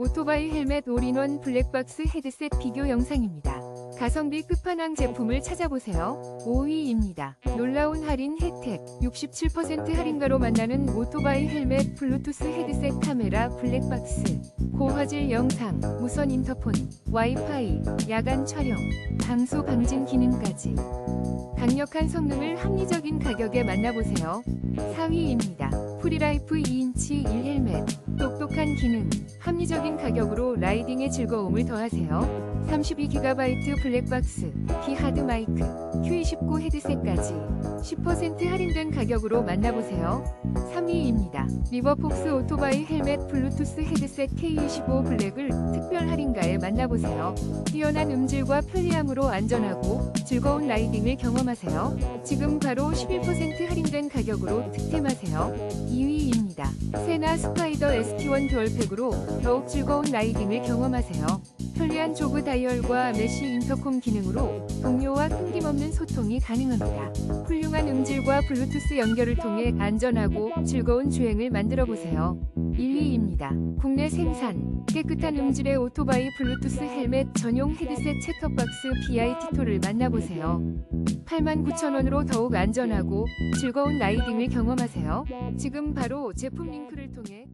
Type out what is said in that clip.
오토바이 헬멧 올인원 블랙박스 헤드셋 비교 영상입니다. 가성비 끝판왕 제품을 찾아보세요. 5위입니다. 놀라운 할인 혜택 67% 할인가로 만나는 오토바이 헬멧 블루투스 헤드셋 카메라 블랙박스 고화질 영상, 무선 인터폰, 와이파이, 야간 촬영, 방수 방진 기능까지 강력한 성능을 합리적인 가격에 만나보세요. 4위입니다. 프리라이프 2인치 1헬멧 똑똑한 기능, 합리적인 가격으로 라이딩의 즐거움을 더하세요. 32GB 블랙박스, 키 하드 마이크, Q29 헤드셋까지 10% 할인된 가격으로 만나보세요. 3위입니다. 리버폭스 오토바이 헬멧 블루투스 헤드셋 K25 블랙을 특별 할인가에 만나보세요. 뛰어난 음질과 편리함으로 안전하고 즐거운 라이딩을 경험하세요. 지금 바로 11% 할인된 가격으로 득템하세요. 2위입니다. 세나 스파이더 ST1 듀얼팩으로 더욱 즐거운 라이딩을 경험하세요. 편리한 조그 다이얼과 메쉬 인터콤 기능으로 동료와 끊김없는 소통이 가능합니다. 훌륭한 음질과 블루투스 연결을 통해 안전하고 즐거운 주행을 만들어 보세요. 1위입니다. 국내 생산, 깨끗한 음질의 오토바이 블루투스 헬멧 전용 헤드셋 챗톱박스 BIT2를 만나보세요. 89,000원으로 더욱 안전하고 즐거운 라이딩을 경험하세요. 지금 바로 제품 링크를 통해